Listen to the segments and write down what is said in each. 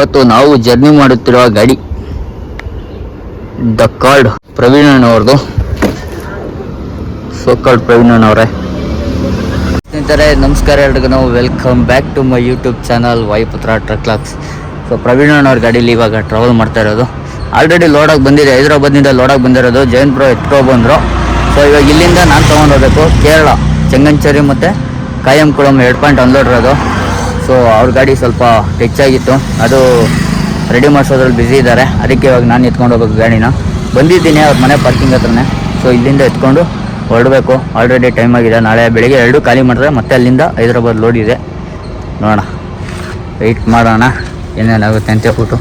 ಇವತ್ತು ನಾವು ಜರ್ನಿ ಮಾಡುತ್ತಿರುವ ಗಾಡಿ ದ ಕಾರ್ಡ್ ಪ್ರವೀಣ್ ಅವ್ರದ್ದು ಸೊ ಕಾರ್ಡ್ ಪ್ರವೀಣ್ ಅವರೇ ಸ್ನೇಹಿತರೆ, ನಮಸ್ಕಾರ ಎಲ್ರಿಗೂ. ನಾವು welcome back to my YouTube channel Vayuputra ಟ್ರಕ್ಲಾಕ್ಸ್ so Praveen ಅವ್ರ ಗಾಡೀಲಿ ಇವಾಗ ಟ್ರಾವೆಲ್ ಮಾಡ್ತಾ ಇರೋದು. ಆಲ್ರೆಡಿ ಲೋಡಾಗಿ ಬಂದಿದೆ. ಹೈದರಾಬಾದ್ನಿಂದ ಲೋಡಾಗಿ ಬಂದಿರೋದು. ಜೈನ್ ಪ್ರೋ ಎತ್ಕೊ ಬಂದರು ಸೊ ಇವಾಗ ಇಲ್ಲಿಂದ ನಾನು ತೊಗೊಂಡು ಹೋಗ್ಬೇಕು. ಕೇರಳ, ಚೆಂಗಂಚೇರಿ ಮತ್ತು ಕಾಯಂಕುಳಂ ಎರಡು ಪಾಯಿಂಟ್ ಅನ್ಲೋಡ್ ಇರೋದು. ಸೊ ಅವ್ರ ಗಾಡಿ ಸ್ವಲ್ಪ ಟೆಚ್ಚಾಗಿತ್ತು ಅದು ರೆಡಿ ಮಾಡಿಸೋದ್ರಲ್ಲಿ ಬ್ಯುಸಿ ಇದ್ದಾರೆ. ಅದಕ್ಕೆ ಇವಾಗ ನಾನು ಎತ್ಕೊಂಡು ಹೋಗ್ಬೇಕು ಗಾಡಿನ. ಬಂದಿದ್ದೀನಿ ಅವ್ರ ಮನೆ ಪಾರ್ಕಿಂಗ್ ಹತ್ರನೇ. ಸೊ ಇಲ್ಲಿಂದ ಎತ್ಕೊಂಡು ಹೊರಡಬೇಕು. ಆಲ್ರೆಡಿ ಟೈಮ್ ಆಗಿದೆ. ನಾಳೆ ಬೆಳಿಗ್ಗೆ ಎರಡು ಖಾಲಿ ಮಾಡಿದ್ರೆ ಮತ್ತೆ ಅಲ್ಲಿಂದ ಹೈದ್ರಾಬಾದ್ ಲೋಡ್ ಇದೆ. ನೋಡೋಣ. ವೆಯ್ಟ್ ಮಾಡೋಣ. ಏನೇನಾಗುತ್ತೆ ಅಂತ ಹೇಳ್ಬಿಟ್ಟು.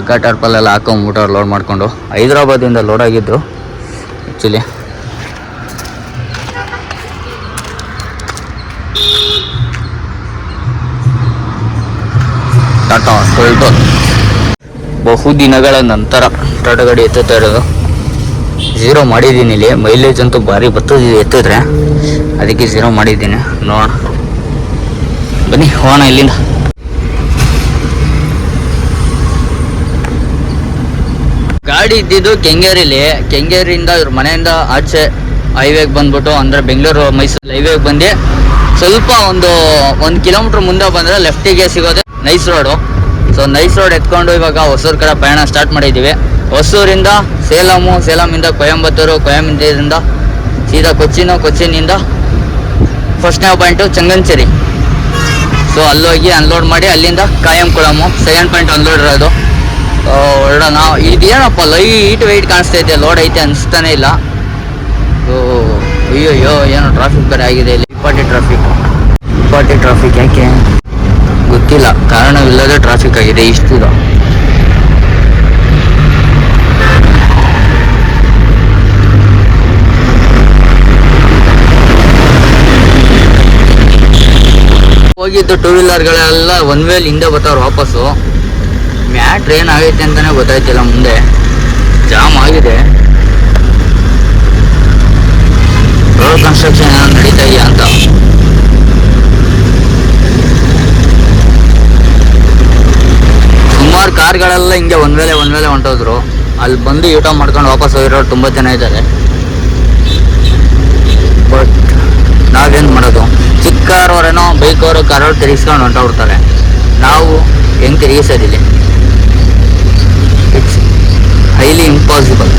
ಅಕ್ಕ ಟರ್ಪಲ್ಲೆಲ್ಲ ಹಾಕೊಂಬಿಟ್ಟು ಲೋಡ್ ಮಾಡಿಕೊಂಡು ಹೈದ್ರಾಬಾದಿಂದ ಲೋಡ್ ಆಗಿದ್ದು ಆ್ಯಕ್ಚುಲಿ ಟಾಟಾ ಟೊಯೋಟೋ ಬಹು ದಿನಗಳ ನಂತರ ಟಾಟಾ ಗಾಡಿ ಎತ್ತುತ್ತಾ ಇರೋದು ಝೀರೋ ಮಾಡಿದ್ದೀನಿ ಇಲ್ಲಿ. ಮೈಲೇಜ್ ಅಂತೂ ಭಾರಿ ಬರ್ತದೆ ಎತ್ತಿದ್ರೆ. ಅದಕ್ಕೆ ಝೀರೋ ಮಾಡಿದ್ದೀನಿ. ನೋಡೋಣ. ಬನ್ನಿ, ಹೋಗೋಣ ಇಲ್ಲಿಂದ. ಗಾಡಿ ಇದ್ದಿದ್ದು ಕೆಂಗೇರಿಲಿ. ಕೆಂಗೇರಿಯಿಂದ ಇವ್ರ ಮನೆಯಿಂದ ಆಚೆ ಹೈವೇಗೆ ಬಂದ್ಬಿಟ್ಟು ಅಂದರೆ ಬೆಂಗಳೂರು ಮೈಸೂರು ಹೈವೇಗೆ ಬಂದು ಸ್ವಲ್ಪ ಒಂದು ಒಂದು ಕಿಲೋಮೀಟ್ರ್ ಮುಂದೆ ಬಂದರೆ ಲೆಫ್ಟಿಗೆ ಸಿಗೋದೆ. Nice road so nice road ಎತ್ಕೊಂಡು ಇವಾಗ ಹೊಸೂರು ಕಡೆ ಪ್ರಯಾಣ ಸ್ಟಾರ್ಟ್ ಮಾಡಿದ್ದೀವಿ. ಹೊಸೂರಿಂದ ಸೇಲಮು ಸೇಲಮಿಂದ ಕೊಯಂಬತ್ತೂರು, ಕೊಯಂಬತ್ತೂರಿಂದ ಸೀದಾ ಕೊಚ್ಚಿನ, ಕೊಚ್ಚಿನಿಂದ ಫಸ್ಟ್ನೇ ಪಾಯಿಂಟು ಚಂಗಂಚೇರಿ. ಸೊ ಅಲ್ಲೋಗಿ ಅನ್ಲೋಡ್ ಮಾಡಿ ಅಲ್ಲಿಂದ ಕಾಯಂಕುಳಮು ಸೆಕೆಂಡ್ ಪಾಯಿಂಟ್ ಅನ್ಲೋಡ್ ಇರೋದು. ಹೊರಡೋಣ ಇದೇನಪ್ಪ ಲೈಟ್ ವೆಯ್ಟ್ ಕಾಣಿಸ್ತಾ ಇದೆ. ಲೋಡ್ ಐತೆ ಅನಿಸ್ತಾನೆ ಇಲ್ಲ. ಸೊ ಅಯ್ಯೋ ಅಯ್ಯೋ ಏನೋ ಟ್ರಾಫಿಕ್ ಬೇರೆ ಆಗಿದೆ ಇಲ್ಲಿ. ಇಪ್ಪಟ್ಟಿ ಟ್ರಾಫಿಕ್ ಇಪ್ಪಟ್ಟಿ ಟ್ರಾಫಿಕ್ ಯಾಕೆ? ಗೊತ್ತಿಲ್ಲ. ಕಾರಣವಿಲ್ಲದೆ ಟ್ರಾಫಿಕ್ ಆಗಿದೆ. ಇಷ್ಟು ದೂರ. ಹೋಗಿದ್ದು ಟೂ ವೀಲರ್ಗಳೆಲ್ಲ ಒನ್ ವೇಲ್ ಹಿಂದೆ ಬರ್ತಾವ್ರು ವಾಪಸ್ಸು. ಮ್ಯಾಟ್ರ್ ಆಗೈತೆ ಅಂತಾನೆ ಗೊತ್ತಾಯ್ತಿಲ್ಲ ಮುಂದೆ. ಜಾಮ್ ಆಗಿದೆ. ರೋಡ್ ಕನ್ಸ್ಟ್ರಕ್ಷನ್ ಏನೋ ನಡೀತಾ ಇದೆಯಾ ಅಂತ. ಸುಮಾರು ಕಾರ್ಗಳೆಲ್ಲ ಹಿಂಗೆ ಒಂದ್ ವೇಳೆ ಒಂದ್ ವೇಳೆ ಹೊಂಟೋದ್ರು. ಅಲ್ಲಿ ಬಂದು ಯೂಟ ಮಾಡ್ಕೊಂಡು ವಾಪಸ್ ಹೋಗಿರೋರು ತುಂಬ ಜನ ಇದ್ದಾರೆ. ಬಟ್ ನಾವೇನು ಮಾಡೋದು? ಕಾರ್ ಬೈಕವರು ಕಾರವ್ರು ತಿರುಗಿಸ್ಕೊಂಡು ಹೊಂಟೋಗ್ಬಿಡ್ತಾರೆ ನಾವು ಹೆಂಗೆ ತಿರುಗಿಸೋದಿಲ್ಲ. ಇಟ್ಸ್ ಹೈಲಿ ಇಂಪಾಸಿಬಲ್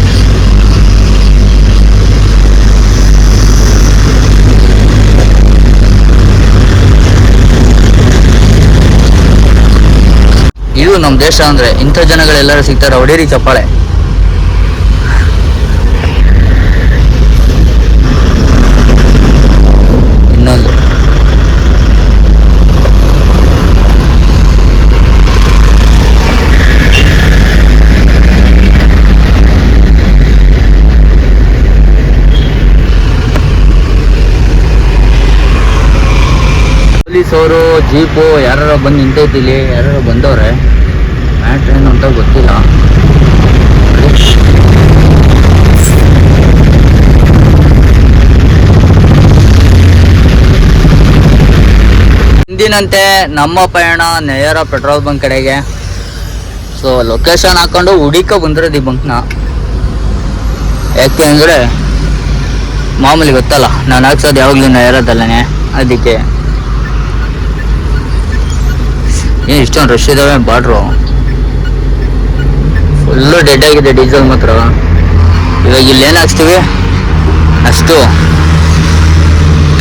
ಇದು ನಮ್ಮ ದೇಶ ಅಂದ್ರೆ ಇಂಥ ಜನಗಳೆಲ್ಲರೂ ಸಿಗ್ತಾರೆ. ಹೊಡೀರಿ ಚಪ್ಪಾಳೆ. ಇನ್ನೊಂದು. ಪೊಲೀಸವರು ಜೀಪು ಯಾರು ಬಂದು ನಿಂತೈತಿಲಿ ಯಾರು ಬಂದವ್ರೆ. ಮ್ಯಾಟ್ರ್ ಏನು ಅಂತ ಗೊತ್ತಿಲ್ಲ ಹಿಂದಿನಂತೆ ನಮ್ಮ ಪಯಣ ನೇರ ಪೆಟ್ರೋಲ್ ಬಂಕ್ ಕಡೆಗೆ. ಸೊ ಲೊಕೇಶನ್ ಹಾಕೊಂಡು ಹುಡಿಕ ಬಂದಿರೋದು ಈ ಬಂಕ್ನ. ಯಾಕೆ ಅಂದರೆ ಮಾಮೂಲಿ ಗೊತ್ತಲ್ಲ, ನಾನು ಹಾಕ್ಸೋದು ಯಾವಾಗಲೂ ನೇರದಲ್ಲೇ ಅದಕ್ಕೆ. ಏನು ಇಷ್ಟೊಂದು ರಶ್ ಇದಾವೆ, ಬಾಡ್ರು. ಫುಲ್ಲು ಡೆಡ್ ಆಗಿದೆ ಡೀಸೆಲ್ ಮಾತ್ರ. ಇವಾಗ ಏನು ಹಾಕ್ಸ್ತೀವಿ? ಅಷ್ಟು.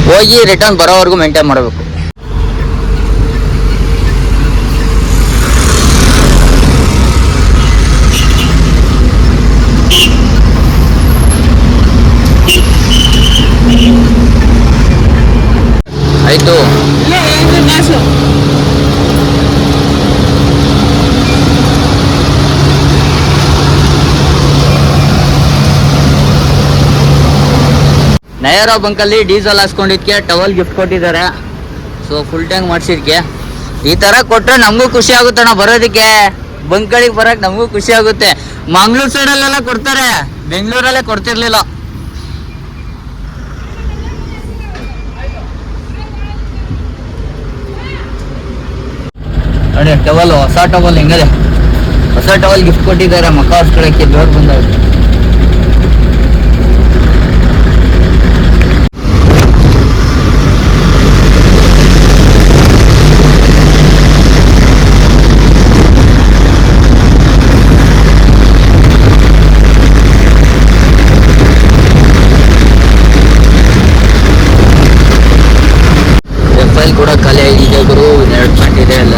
ಹೋಗಿ ರಿಟರ್ನ್ ಬರೋವರೆಗೂ ಮೇಂಟೈನ್ ಮಾಡಬೇಕು. ಆಯಿತು. ನಯರ ಬಂಕಲ್ಲಿ ಡೀಸೆಲ್ ಹಾಸ್ಕೊಂಡಿದ್ಕೆ, ಟವಲ್ ಗಿಫ್ಟ್ ಕೊಟ್ಟಿದ್ದಾರೆ. ಸೊ ಫುಲ್ ಟ್ಯಾಂಕ್ ಮಾಡ್ಸಿದ್ಕೆ. ಈ ತರ ಕೊಟ್ಟರೆ ನಮಗೂ ಖುಷಿ ಆಗುತ್ತೆ ನಾವು ಬರೋದಕ್ಕೆ. ಬಂಕಳಿಗೆ ಬರೋಕ್ಕೆ ನಮಗೂ ಖುಷಿ ಆಗುತ್ತೆ. ಮಂಗ್ಳೂರು ಸೈಡಲ್ಲೆಲ್ಲ ಕೊಡ್ತಾರೆ. ಬೆಂಗಳೂರಲ್ಲೇ ಕೊಡ್ತಿರ್ಲಿಲ್ಲ. ಟವಲ್, ಹೊಸ ಟವಲ್ ಹೆಂಗದೆ. ಹೊಸ ಟವಲ್ ಗಿಫ್ಟ್ ಕೊಟ್ಟಿದ್ದಾರೆ ಮಕ್ಕ ದೊಡ್ಡ ಬಂದವ್ರು.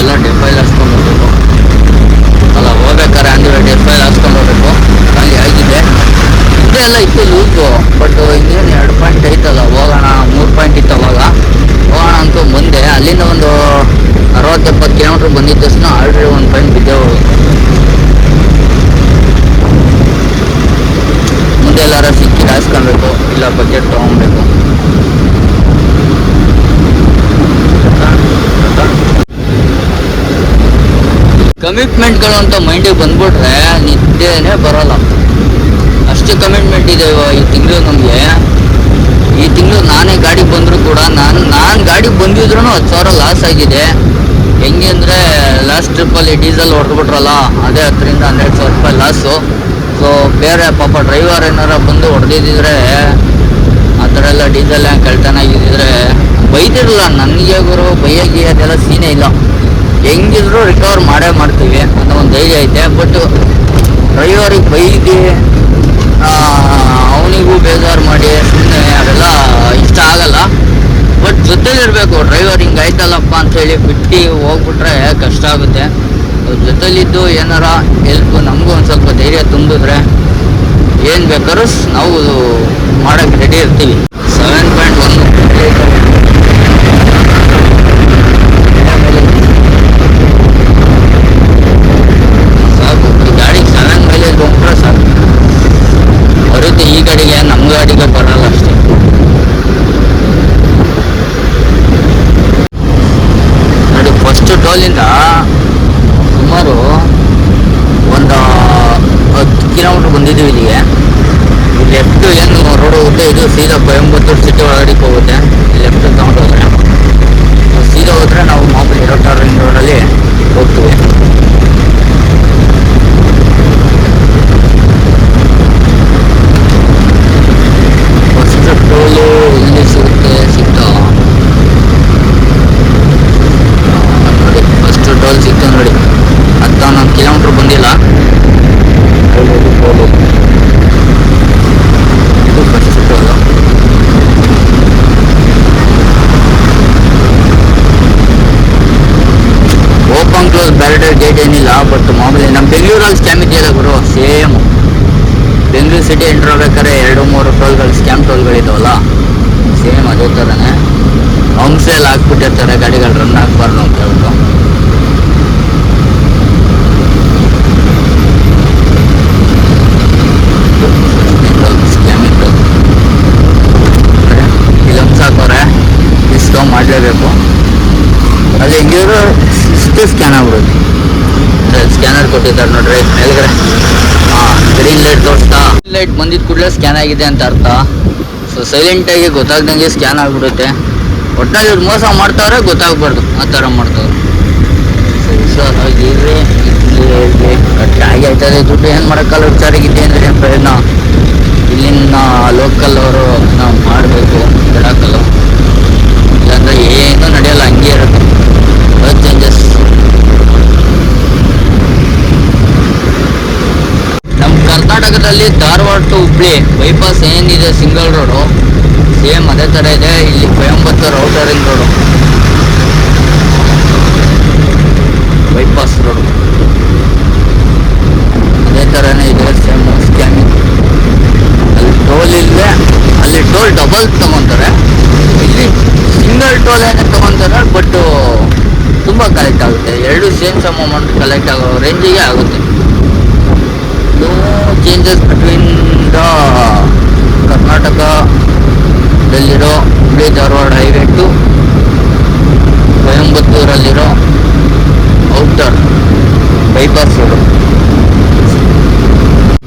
ಇದೆ ಅಲ್ಲೆಲ್ಲ ಡೆಫೈಲ್ ಹಾಸ್ಕೊಂಡು ಹೋಗ್ಬೇಕು ಅಲ್ಲ ಹೋಗ್ಬೇಕಾರೆ ಅಂದ್ರೆ ಡೆಫೈಲ್ ಹಾಸ್ಕೊಂಡು ಹೋಗ್ಬೇಕು ಖಾಲಿ ಆಗಿದೆ. ಇದೆಲ್ಲ ಇತ್ತು ಲೂಸು ಬಟ್ ಇನ್ನೇನು ಎರಡು ಪಾಯಿಂಟ್ ಐತಲ್ಲ, ಹೋಗೋಣ. ಮೂರು ಪಾಯಿಂಟ್ ಇತ್ತು ಅವಾಗ. ಹೋಗೋಣ ಅಂತೂ ಮುಂದೆ. ಅಲ್ಲಿಂದ ಒಂದು ಅರವತ್ತು ಎಪ್ಪತ್ತು ಕಿಲೋಮೀಟ್ರ್ ಬಂದಿದ್ದ ತಕ್ಷಣ ಆಲ್ರೆಡಿ ಒಂದು ಪಾಯಿಂಟ್ ಬಿದ್ದೆ ಹೋಗುತ್ತೆ ಮುಂದೆ ಎಲ್ಲಾರ ಸಿಕ್ಕಿ ಹಾಸ್ಕೊಳ್ಬೇಕು ಇಲ್ಲ ಬಜೆಟ್ ತೊಗೊಬೇಕು ಕಮಿಟ್ಮೆಂಟ್ಗಳು ಅಂತ ಮೈಂಡಿಗೆ ಬಂದ್ಬಿಟ್ರೆ ನಿದ್ದೆನೇ ಬರಲ್ಲ. ಅಷ್ಟು ಕಮಿಟ್ಮೆಂಟ್ ಇದೆ ಈ ತಿಂಗಳು ನಮಗೆ. ಈ ತಿಂಗಳು ನಾನೇ ಗಾಡಿಗೆ ಬಂದರೂ ಕೂಡ ನಾನು ನಾನು ಗಾಡಿಗೆ ಬಂದಿದ್ರು ಹತ್ತು ಸಾವಿರ ಲಾಸ್ ಆಗಿದೆ. ಹೆಂಗೆ ಅಂದರೆ ಲಾಸ್ಟ್ ಟ್ರಿಪ್ಪಲ್ಲಿ ಡೀಸೆಲ್ ಹೊಡೆದ್ಬಿಟ್ರಲ್ಲ, ಅದೇ ಹತ್ತರಿಂದ ಹನ್ನೆರಡು ಸಾವಿರ ರೂಪಾಯಿ ಲಾಸು ಸೊ ಬೇರೆ ಪಾಪ ಡ್ರೈವರ್ ಏನಾರ ಬಂದು ಹೊಡೆದಿದ್ದಿದ್ರೆ ಆ ಥರ ಎಲ್ಲ ಡೀಸೆಲ್ ಕಳ್ತನ ಆಗಿದ್ದಿದ್ರೆ ಬೈದಿರಲ್ಲ. ನನಗೆ ಗುರು ಬೈಯಾಗಿ ಅದೆಲ್ಲ ಸೀನೇ ಇಲ್ಲ. ಹೆಂಗಿದ್ರು ರಿಕವರ್ ಮಾಡೇ ಮಾಡ್ತೀವಿ ಅಂತ ಒಂದು ಧೈರ್ಯ ಐತೆ. ಬಟ್ ಡ್ರೈವರಿಗೆ ಬೈದಿ ಅವನಿಗೂ ಬೇಜಾರು ಮಾಡಿ ಸುಮ್ಮನೆ ಅವೆಲ್ಲ ಇಷ್ಟ ಆಗಲ್ಲ. ಬಟ್ ಜೊತೆಲಿರಬೇಕು ಡ್ರೈವರ್ ಹಿಂಗೆ ಆಯ್ತಲ್ಲಪ್ಪ ಅಂಥೇಳಿ ಬಿಟ್ಟು ಹೋಗ್ಬಿಟ್ರೆ ಕಷ್ಟ ಆಗುತ್ತೆ. ಜೊತೆಲಿದ್ದು ಏನಾರ ಹೆಲ್ಪ್ ನಮಗೂ ಒಂದು ಸ್ವಲ್ಪ ಧೈರ್ಯ ತುಂಬಿದ್ರೆ ಏನು ಬೇಕಾದ್ರೂ ನಾವು ಮಾಡೋಕ್ಕೆ ರೆಡಿ ಇರ್ತೀವಿ. ಸೆವೆನ್ ಪಾಯಿಂಟ್ ಒನ್ ಸಾಕು ಈ ಗಾಡಿಗೆ ಸೆವೆನ್ ಮೈಲೇಜ್ ಹೋಗ್ಬಿಟ್ರೆ ಸಾಕು ಬರುತ್ತೆ ಈ ಗಾಡಿಗೆ ನಮ್ಮ ಗಾಡಿಗೆ ಬರಲ್ಲ ಅಷ್ಟೇ ನೋಡಿ ಫಸ್ಟ್ ಟೋಲಿಂದ ಸುಮಾರು ಒಂದು ಹತ್ತು ಕಿಲೋಮೀಟ್ರ್ ಬಂದಿದ್ದೀವಿ ಇಲ್ಲಿಗೆ ಲೆಫ್ಟ್ ಏನು ರೋಡ್ ಹೋಗುತ್ತೆ ಇದು ಸೀದಾ ಕೊಯಂಬತ್ತೂರು ಸಿಟಿ ಒಳಗಡೆ ಹೋಗುತ್ತೆ. ಲೆಫ್ಟ್ ತಗೊಂಡು ಹೋದ್ರೆ ಸೀದಾ ಹೋದ್ರೆ ನಾವು ಮಾಮೂಲಿ ಇರೋ ರಿಂಗ್ ರೋಡಲ್ಲಿ ಹೋಗ್ತೀವಿ ಫಸ್ಟ್ ಟೋಲು ಎಲ್ಲಿ ಸಿಗುತ್ತೆ ಸಿಗ್ತಾ ನೋಡಿ ಫಸ್ಟ್ ಟೋಲ್ ಸಿಕ್ತು ನೋಡಿ ಹತ್ತೊಂದೊಂದು ಕಿಲೋಮೀಟ್ರ್ ಬಂದಿಲ್ಲ ಇದು ಟೋಲು ಇದು first toll open close gate ಏನಿಲ್ಲ ಬಟ್ ಮಾಮೂಲಿ ನಮ್ಮ ಬೆಂಗಳೂರಲ್ಲಿ ಸ್ಕ್ಯಾಮ್ ಇದೆಯಲ್ಲ ಗುರು ಸೇಮ್ ಬೆಂಗಳೂರು ಸಿಟಿ ಎಂಟ್ರ್ ಆಗ್ಬೇಕಾದ್ರೆ ಎರಡು, ಮೂರು ಟೋಲ್ಗಳು ಸ್ಕ್ಯಾಮ್ ಟೋಲ್ಗಳಿದಾವಲ್ಲ ಸೇಮ್ ಅದೇ ಥರನೇ ಹಂಸೆಲ್ಲ ಹಾಕ್ಬಿಟ್ಟಿರ್ತಾರೆ, ಗಾಡಿಗಳು ರನ್ ಹಾಕ್ಬಾರ್ದು ಅಂತ ಹೇಳ್ಬಿಟ್ಟು. ಮಾಡಲೇಬೇಕು. ಅಲ್ಲಿ ಹೆಂಗಿದ್ರು ಸ್ಕ್ಯಾನ್ ಆಗ್ಬಿಡುತ್ತೆ. ಸ್ಕ್ಯಾನರ್ ಕೊಟ್ಟಿದ್ದಾರೆ ನೋಡ್ರಿ, ಮೇಲ್ಗಡೆ. ಗ್ರೀನ್ ಲೈಟ್ ತೋರಿಸ್ತಾ ಲೈಟ್ ಬಂದಿದ ಕೂಡಲೇ ಸ್ಕ್ಯಾನ್ ಆಗಿದೆ ಅಂತ ಅರ್ಥ. ಸೊ ಸೈಲೆಂಟಾಗಿ ಗೊತ್ತಾಗ್ದಂಗೆ ಸ್ಕ್ಯಾನ್ ಆಗಿಬಿಡುತ್ತೆ. ಒಟ್ನಲ್ಲಿ ಇವ್ರು ಮೋಸ ಮಾಡ್ತಾವ್ರೆ ಗೊತ್ತಾಗ್ಬಾರ್ದು, ಆ ಥರ ಮಾಡ್ತಾವ್ರೆ. ಸೊ ಹುಷಾರಾಗಿರ್ರಿ ಕಟ್ ಆಗಿ ಆಯ್ತದೆ. ದುಡ್ಡು ಏನು ಮಾಡೋಕ್ಕಲ್ಲ ಹುಷಾರಾಗಿದ್ದೆ ಅಂದರೆ ಏನು ಇಲ್ಲಿನ ಲೋಕಲ್ ಅವರು ನಾವು ಮಾಡಬೇಕು ಬಿಡಕ್ಕಲ್ಲ ಇಲ್ಲಾಂದ್ರೆ ಏನೂ ನಡೆಯಲ್ಲ, ಹಂಗೆ ಇರುತ್ತೆ. ಕರ್ನಾಟಕದಲ್ಲಿ ಧಾರವಾಡ ಟು ಹುಬ್ಳಿ ಬೈಪಾಸ್ ಏನಿದೆ ಸಿಂಗಲ್ ರೋಡು ಸೇಮ್ ಅದೇ ಥರ ಇದೆ. ಇಲ್ಲಿ Coimbatore outer ring road bypass road ಅದೇ ಥರನೇ ಇದೆ ಸೇಮ್ ಸ್ಕ್ಯಾನ್ ಅಲ್ಲಿ ಟೋಲ್ ಇಲ್ಲದೆ, ಅಲ್ಲಿ ಟೋಲ್ ಡಬಲ್ ತಗೊಂತಾರೆ. ಇಲ್ಲಿ ಸಿಂಗಲ್ ಟೋಲ್ ಏನೇ ತಗೊಂತಾರೆ ಬಟ್ ತುಂಬ ಕಲೆಕ್ಟ್ ಆಗುತ್ತೆ. ಎರಡು ಸೇಮ್ ಸಮ್ ಅಮೌಂಟ್ ಕಲೆಕ್ಟ್ ಆಗೋ ರೇಂಜಿಗೆ ಆಗುತ್ತೆ. ಚೇಂಜಸ್ ಬಿಟ್ವೀನ್ ದ ಕರ್ನಾಟಕದಲ್ಲಿರೋ ಹುಬ್ಳಿ ಧಾರವಾಡ ಹೈವೇ ಟು ಕೊಯಂಬತ್ತೂರಲ್ಲಿರೋ ಔಟರ್ ಬೈಪಾಸ್ ರೋಡು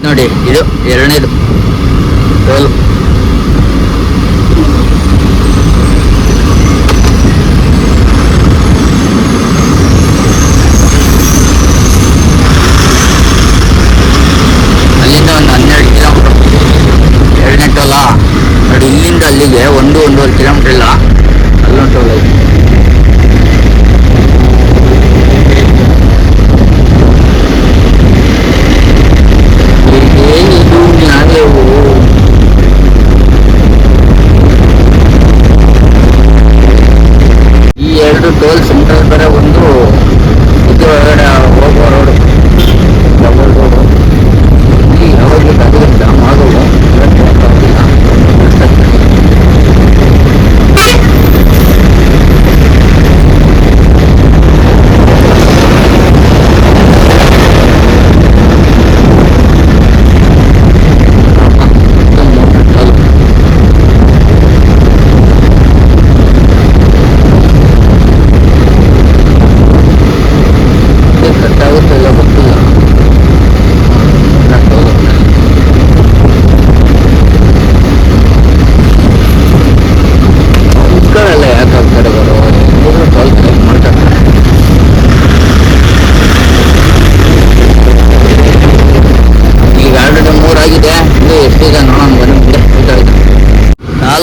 ನೋಡಿ, ಇದು ಎರಡನೇದು. ಟೋಲ್ ಒಂದೂವರೆ ಕಿಲೋಮೀಟರ್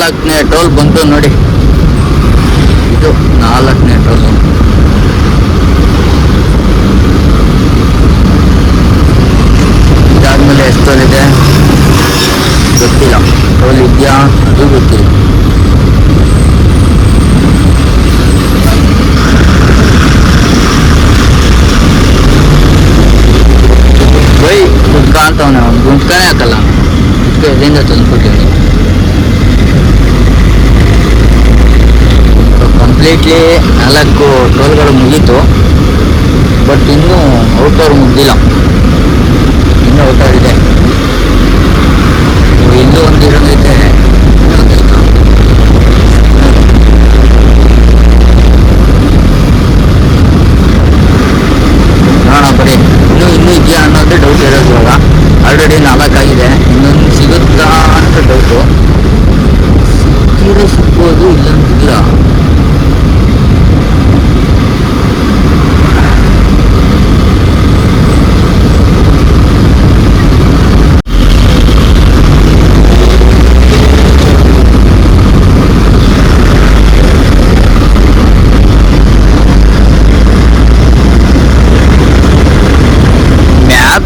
ನಾಲ್ಕನೇ ಟೋಲ್ ಬಂತು ನೋಡಿ. ಇದು ನಾಲ್ಕನೇ ಟೋಲ್ ಇದಾದ್ಮೇಲೆ ಎಷ್ಟು ಟೋಲ್ ಇದೆ? ಗೊತ್ತಿಲ್ಲ. ಟೋಲ್ ಇದೆಯಾ? ಅದು ಗೊತ್ತಿಲ್ಲ. ಬೈ ಗುಡ್ಕ ಅಂತವನೆ ಅವ್ನು. ಗುಡ್ಕನೇ ಹಾಕಲ್ಲ. ಗುಡ್ಕ ಎಲ್ಲಿಂದ ತಂದ್ಕೊಟ್ಟಿವ್ನಿ ಕಂಪ್ಲೀಟ್ಲಿ ನಾಲ್ಕು ಟೋಲ್ಗಳು ಮುಗೀತು. ಬಟ್ ಇನ್ನೂ ಔಟರ್ ಮುಗ್ದಿಲ್ಲ.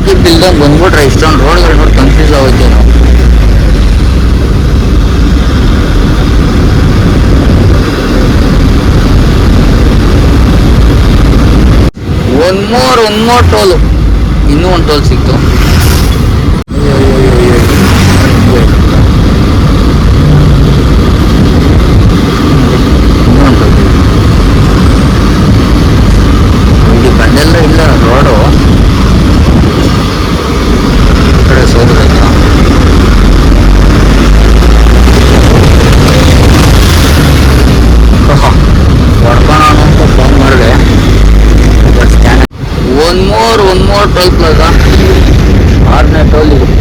ಮ್ಯಾಪ್ ಇಲ್ದಂಗೆ ಬಂದ್ಬಿಟ್ರೆ ಇಷ್ಟೊಂದು ರೋಡ್ಗಳು ನೋಡಿ ಕನ್ಫ್ಯೂಸ್ ಆಗುತ್ತೆ ನಾವು one more one more toll ಇನ್ನೂ ಒಂದು ಟೋಲ್ ಸಿಕ್ತು ಅಯ್ಯೋ, ಅಯ್ಯೋ, ಅಯ್ಯೋ, ಅಯ್ಯೋ. ಇನ್ನೂ ಒಂದು ಟೋಲ್ ಇಲ್ಲಿ ಬಂದೆಲ್ಲ ಇಲ್ಲ ರೋಡು ಈ ಕಡೆ ಸೋದರೈತ ಹೊಡ್ಕೋಣ ಅಂತ ಫೋನ್ ಮಾಡಿದೆ but scan one more one ಮಗ ಟೋಲ್ ಪ್ಲಾಜಾ ಆರನೇ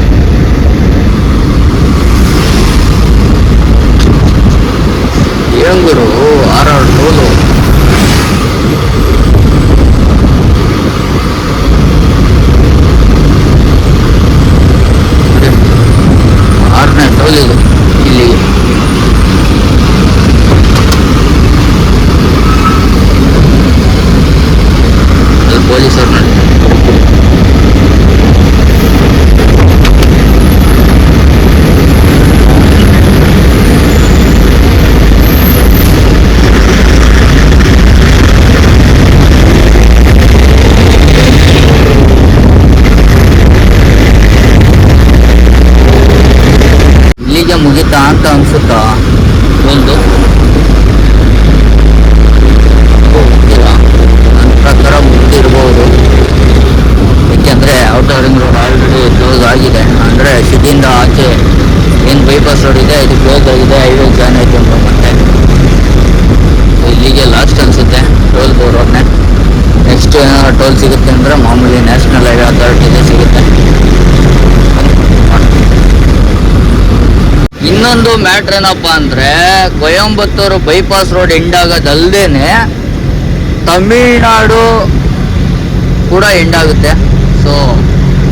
ಏನಾದ್ರು ಟೋಲ್ ಸಿಗುತ್ತೆ ಅಂದರೆ ಮಾಮೂಲಿ ನ್ಯಾಷನಲ್ ಹೈವೇ ಅಥಾರಿಟಿಗೆ ಸಿಗುತ್ತೆ. ಇನ್ನೊಂದು ಮ್ಯಾಟ್ರ್ ಏನಪ್ಪಾ ಅಂದ್ರೆ ಕೊಯಂಬತ್ತೂರು ಬೈಪಾಸ್ ರೋಡ್ ಎಂಡ್ ಆಗೋದಲ್ದೇನೆ ತಮಿಳ್ನಾಡು ಕೂಡ ಎಂಡ್ ಆಗುತ್ತೆ. ಸೊ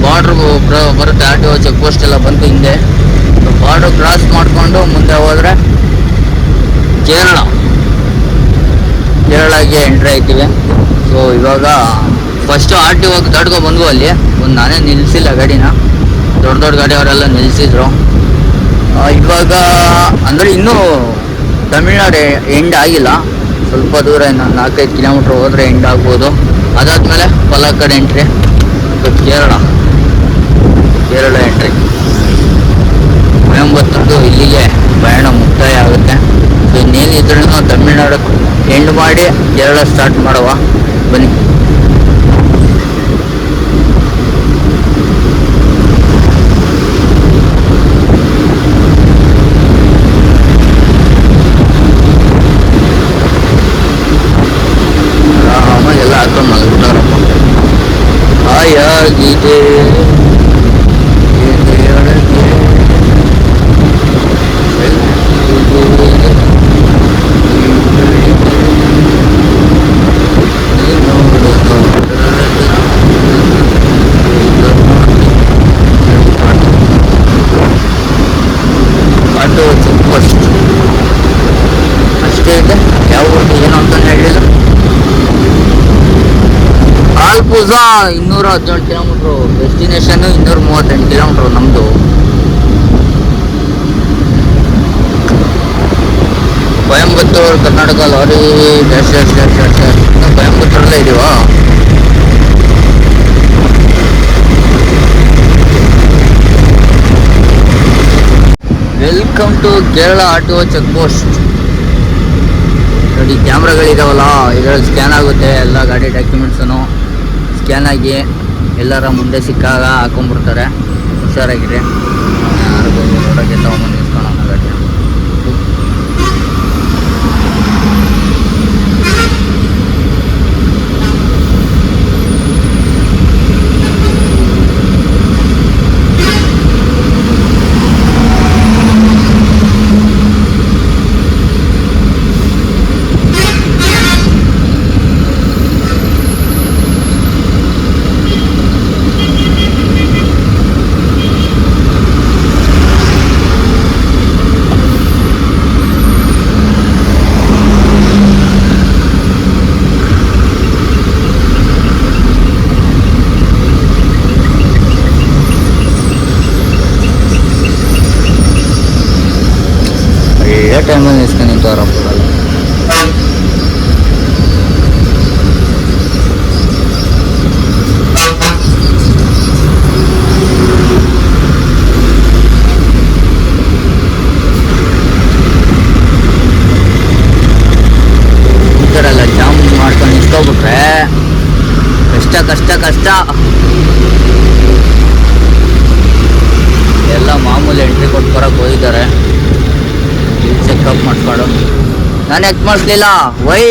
ಬಾರ್ಡ್ರ್ ಬರುತ್ತೆ R T O check post ಎಲ್ಲ ಬಂತು ಹಿಂದೆ. ಬಾರ್ಡ್ರ್ ಕ್ರಾಸ್ ಮಾಡಿಕೊಂಡು ಮುಂದೆ ಹೋದರೆ ಕೇರಳ. ಕೇರಳಗೆ ಎಂಟ್ರಿ ಆಯ್ತೀವಿ. ಸೊ ಇವಾಗ ಫಸ್ಟ್ ಆರ್ ಟಿ ಹೋಗಿ ತಡ್ಕೊ ಬಂದ್ವು ಅಲ್ಲಿ. ಒಂದು ನಾನೇ ನಿಲ್ಸಿಲ್ಲ ಗಾಡಿನ. ದೊಡ್ಡ ದೊಡ್ಡ ಗಾಡಿಯವರೆಲ್ಲ ನಿಲ್ಸಿದ್ರು. ಆ, ಇವಾಗ ಅಂದರೆ ಇನ್ನೂ ತಮಿಳ್ನಾಡು ಎಂಡ್ ಆಗಿಲ್ಲ. ಸ್ವಲ್ಪ ದೂರ ಇನ್ನೊಂದು ನಾಲ್ಕೈದು ಕಿಲೋಮೀಟ್ರ್ ಹೋದರೆ ಎಂಡ್ ಆಗ್ಬೋದು. ಅದಾದಮೇಲೆ ಪಲಕ್ಕಡ್ ಎಂಟ್ರಿ ಕೇರಳ. ಕೇರಳ ಎಂಟ್ರಿ ಕೊಯಂಬತ್ತೂರ್ದು ಇಲ್ಲಿಗೆ ಪ್ರಯಾಣ ಮುಕ್ತಾಯ ಆಗುತ್ತೆ. ಇನ್ನೇನಿದ್ರು ತಮಿಳ್ನಾಡು ಎಂಡ್ ಮಾಡಿ ಕೇರಳ ಸ್ಟಾರ್ಟ್ ಮಾಡುವ. ಬನ್ನಿ. ಎಲ್ಲ ಹಾಕೊಂಡು ಮಲಗ್ಬಿಟ್ಟಾರಪ್ಪ ಹಾಯಾಗಿದೆ ಎದೆಯೊಳಗೆ ಅದು ಚೆಕ್ ಪೋಸ್ಟ್ ಅಷ್ಟೇ ಇದೆ ಯಾವ ಊರಿಗೆ ಏನು ಅಂತ ಹೇಳಿಲ್ಲ ಇನ್ನೂರ ಹದಿನೇಳು ಕಿಲೋಮೀಟ್ರು ಡೆಸ್ಟಿನೇಷನ್ ಇನ್ನೂರ ಮೂವತ್ತೆಂಟು ಕಿಲೋಮೀಟ್ರು ನಮ್ಮದು ಕೊಯಂಬತ್ತೂರು, ಕರ್ನಾಟಕ ಲಾರಿ ಕೊಯಂಬತ್ತೂರಲ್ಲೇ ಇದೀವಾ? Welcome to Kerala auto check post ನೋಡಿ, ಕ್ಯಾಮ್ರಾಗಳಿದಾವಲ್ಲ, ಇದರಲ್ಲಿ ಸ್ಕ್ಯಾನ್ ಆಗುತ್ತೆ, ಎಲ್ಲ ಗಾಡಿ ಡಾಕ್ಯುಮೆಂಟ್ಸನ್ನು ಸ್ಕ್ಯಾನ್ ಆಗಿ ಎಲ್ಲರ ಮುಂದೆ ಸಿಕ್ಕಾಗ ಹಾಕೊಂಡ್ಬಿಡ್ತಾರೆ. ಹುಷಾರಾಗಿರಿ ಯಾರಿಗೂ ಹೊರಗೆ ತಗೊಂಬಂದು ನಿಲ್ಸ್ಕೊಳೋಣ ಗಾಡಿನ ಒಳ್ಳೆ ಟೈಮಲ್ಲಿ ನಿಲ್ಸ್ಕೊಂಡು ನಿಂತವ್ರಪ್ಪ ಈ ಥರ ಎಲ್ಲ ಜಾಮ್ ಮಾಡ್ಕೊಂಡು ನಿಂತ್ಕೊಬಿಟ್ರೆ ಕಷ್ಟ ಕಷ್ಟ ಕಷ್ಟ ಎಲ್ಲ ಮಾಮೂಲಿ ಎಂಟ್ರಿ ಕೊಟ್ಟು ಬರಕ್ಕೆ ಹೋಗಿದ್ದಾರೆ ಚೆಕಪ್ ಮಾಡಿಸ್ಕೊಂಡು ಯಾಕೆ ಮಾಡಿಸ್ಲಿಲ್ಲ ವೈ?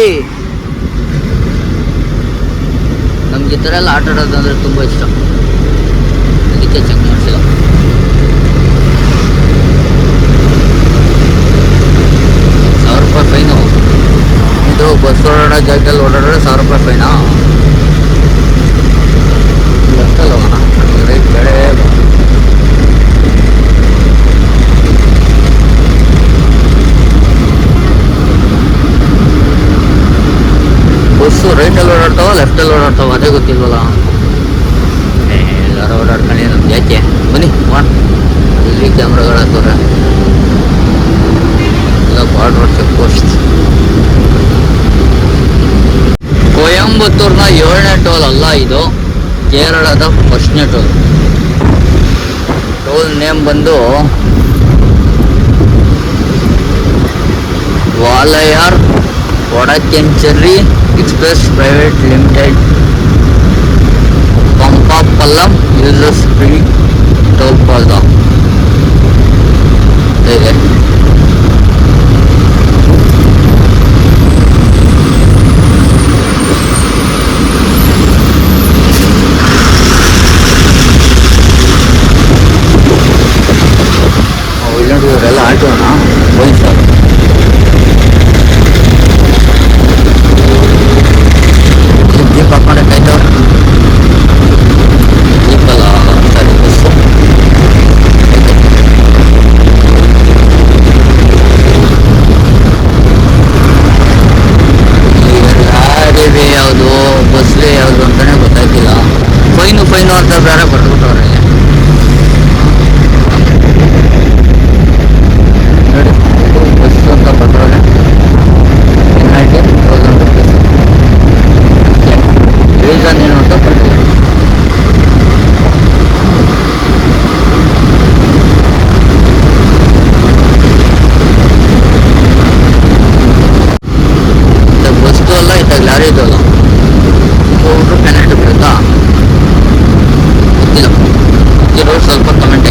ನಮ್ಗೆ ಈ ಥರ ಎಲ್ಲ ಆಟ ಆಡೋದು ಅಂದರೆ ತುಂಬ ಇಷ್ಟ. ಅದಕ್ಕೆ ಚೆಕ್ ಮಾಡಿಸಿಲ್ಲ. ಸಾವಿರ ರೂಪಾಯಿ ಫೈನು ಇದು ಬಸ್ ಓಡಾಡೋ ಜಾಗದಲ್ಲಿ ಓಡಾಡಿದ್ರೆ ಸಾವಿರ ರೂಪಾಯಿ ಫೈನಾ ಬಂದು Walayar Vadakkencherry express private limited Pampampallam uses free toll plaza ಮಾಡ್ಬೋದು ಸ್ವಲ್ಪ comment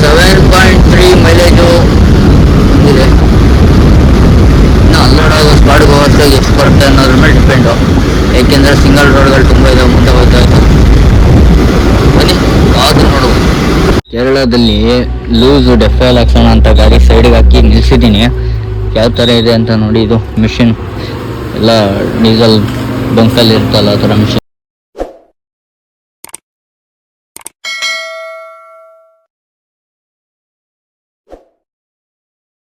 seven point three mileage ಇದೆ. ಇನ್ನು ಅಲ್ಲೋಡ್ ಆಗೋ ಹೋಗೋದು ಎಷ್ಟು ಬರುತ್ತೆ ಅನ್ನೋದ್ರ ಮೇಲೆ ಡಿಪೆಂಡು ಏಕೆಂದರೆ ಸಿಂಗಲ್ ರೋಡ್ಗಳು ತುಂಬ ಇದಾವೆ ಮುಂದೆ ಹೋಗ್ತಾ ಬನ್ನಿ, ಯಾವುದು ನೋಡುವ. ಕೇರಳದಲ್ಲಿ ಲೂಸ್ ಡೆಫೆಲ್ ಹಾಕ್ಸೋಣ ಅಂತ ಗಾಡಿ ಸೈಡ್ಗೆ ಹಾಕಿ ನಿಲ್ಸಿದ್ದೀನಿ. ಯಾವ ಥರ ಇದೆ ಅಂತ ನೋಡಿ ಇದು ಮಿಷಿನ್. ಎಲ್ಲ ಡೀಸೆಲ್ ಬಂಕಲ್ಲಿ ಇರ್ತಲ್ಲ ಆ ಥರ ಮಿಷಿನ್.